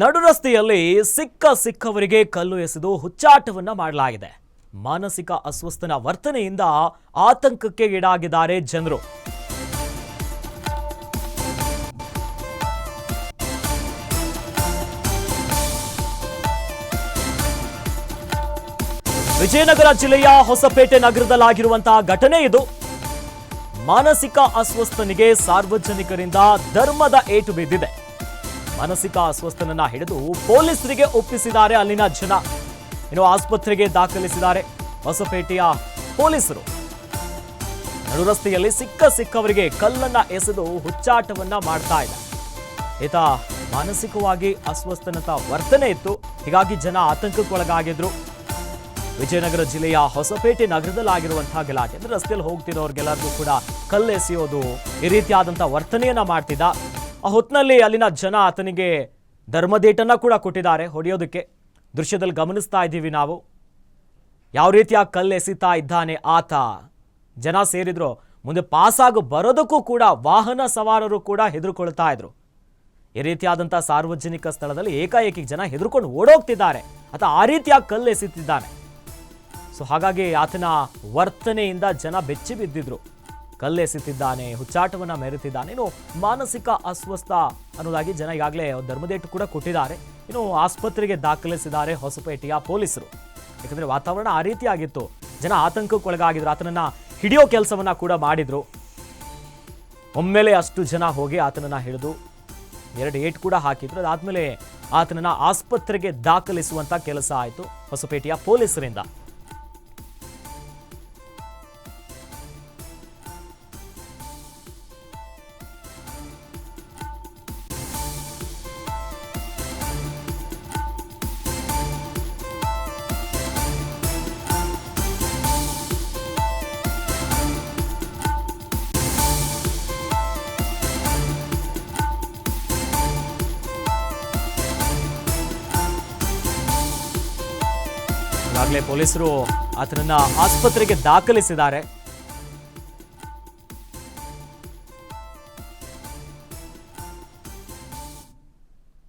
ನಡು ರಸ್ತೆಯಲ್ಲಿ ಸಿಕ್ಕ ಸಿಕ್ಕವರಿಗೆ ಕಲ್ಲು ಎಸೆದು ಹುಚ್ಚಾಟವನ್ನ ಮಾಡಲಾಗಿದೆ. ಮಾನಸಿಕ ಅಸ್ವಸ್ಥನ ವರ್ತನೆಯಿಂದ ಆತಂಕಕ್ಕೆ ಈಡಾಗಿದ್ದಾರೆ ಜನರು. ವಿಜಯನಗರ ಜಿಲ್ಲೆಯ ಹೊಸಪೇಟೆ ನಗರದಲ್ಲಾಗಿರುವಂತಹ ಘಟನೆ ಇದು. ಮಾನಸಿಕ ಅಸ್ವಸ್ಥನಿಗೆ ಸಾರ್ವಜನಿಕರಿಂದ ಧರ್ಮದ ಏಟು ಬಿದ್ದಿದೆ. ಮಾನಸಿಕ ಅಸ್ವಸ್ಥನನ್ನ ಹಿಡಿದು ಪೊಲೀಸರಿಗೆ ಒಪ್ಪಿಸಿದ್ದಾರೆ ಅಲ್ಲಿನ ಜನ. ಇನ್ನು ಆಸ್ಪತ್ರೆಗೆ ದಾಖಲಿಸಿದ್ದಾರೆ ಹೊಸಪೇಟೆಯ ಪೊಲೀಸರು. ನಡುರಸ್ತೆಯಲ್ಲಿ ಸಿಕ್ಕ ಸಿಕ್ಕವರಿಗೆ ಕಲ್ಲನ್ನ ಎಸೆದು ಹುಚ್ಚಾಟವನ್ನ ಮಾಡ್ತಾ ಇದೆ ಈತ ಮಾನಸಿಕವಾಗಿ ಅಸ್ವಸ್ಥನತ ವರ್ತನೆ ಇತ್ತು. ಹೀಗಾಗಿ ಜನ ಆತಂಕಕ್ಕೊಳಗಾಗಿದ್ರು. ವಿಜಯನಗರ ಜಿಲ್ಲೆಯ ಹೊಸಪೇಟೆ ನಗರದಲ್ಲಾಗಿರುವಂತಹ ಗಲಾಟೆ. ಅಂದ್ರೆ ರಸ್ತೆಯಲ್ಲಿ ಹೋಗ್ತಿರೋರ್ಗೆಲ್ಲರಿಗೂ ಕೂಡ ಕಲ್ಲೆಸೆಯೋದು ಈ ರೀತಿಯಾದಂತಹ ವರ್ತನೆಯನ್ನ ಮಾಡ್ತಿದ್ದ. ಆ ಹೊತ್ತಿನಲ್ಲಿ ಅಲ್ಲಿನ ಜನ ಆತನಿಗೆ ಧರ್ಮದೇಟನ್ನ ಕೂಡ ಕೊಟ್ಟಿದ್ದಾರೆ. ಹೊಡೆಯೋದಕ್ಕೆ ದೃಶ್ಯದಲ್ಲಿ ಗಮನಿಸ್ತಾ ಇದ್ದೀವಿ ನಾವು. ಯಾವ ರೀತಿಯ ಕಲ್ಲು ಎಸಿತಾ ಇದ್ದಾನೆ ಆತ. ಜನ ಸೇರಿದ್ರು. ಮುಂದೆ ಪಾಸಾಗು ಬರೋದಕ್ಕೂ ಕೂಡ ವಾಹನ ಸವಾರರು ಕೂಡ ಹೆದರ್ಕೊಳ್ತಾ ಇದ್ರು. ಈ ರೀತಿಯಾದಂಥ ಸಾರ್ವಜನಿಕ ಸ್ಥಳದಲ್ಲಿ ಏಕಾಏಕಿ ಜನ ಹೆದರ್ಕೊಂಡು ಓಡೋಗ್ತಿದ್ದಾರೆ. ಅಥವಾ ಆ ರೀತಿಯ ಕಲ್ಲು ಎಸಿತಿದ್ದಾನೆ. ಸೊ ಹಾಗಾಗಿ ಆತನ ವರ್ತನೆಯಿಂದ ಜನ ಬೆಚ್ಚಿ ಬಿದ್ದಿದ್ರು. ಕಲ್ಲೆಸೆತಿದ್ದಾನೆ, ಹುಚ್ಚಾಟವನ್ನ ಮೆರೆತಿದ್ದಾನೆ, ಇನ್ನು ಮಾನಸಿಕ ಅಸ್ವಸ್ಥ ಅನ್ನೋದಾಗಿ ಜನ ಈಗಾಗಲೇ ಧರ್ಮದೇಟು ಕೂಡ ಕೊಟ್ಟಿದ್ದಾರೆ. ಇನ್ನು ಆಸ್ಪತ್ರೆಗೆ ದಾಖಲಿಸಿದ್ದಾರೆ ಹೊಸಪೇಟೆಯ ಪೊಲೀಸರು. ಯಾಕಂದ್ರೆ ವಾತಾವರಣ ಆ ರೀತಿಯಾಗಿತ್ತು ಜನ ಆತಂಕಕ್ಕೊಳಗಾಗಿದ್ರು, ಆತನನ್ನ ಹಿಡಿಯೋ ಕೆಲಸವನ್ನ ಕೂಡ ಮಾಡಿದ್ರು. ಒಮ್ಮೆಲೆ ಅಷ್ಟು ಜನ ಹೋಗಿ ಆತನನ್ನ ಹಿಡಿದು, ಎರಡು ಏಟ್ ಕೂಡ ಹಾಕಿದ್ರು. ಅದಾದ್ಮೇಲೆ ಆತನನ್ನ ಆಸ್ಪತ್ರೆಗೆ ದಾಖಲಿಸುವಂತ ಕೆಲಸ ಆಯಿತು ಹೊಸಪೇಟೆಯ ಪೊಲೀಸರಿಂದ. ಈಗಾಗಲೇ ಪೊಲೀಸರು ಆತನನ್ನ ಆಸ್ಪತ್ರೆಗೆ ದಾಖಲಿಸಿದ್ದಾರೆ.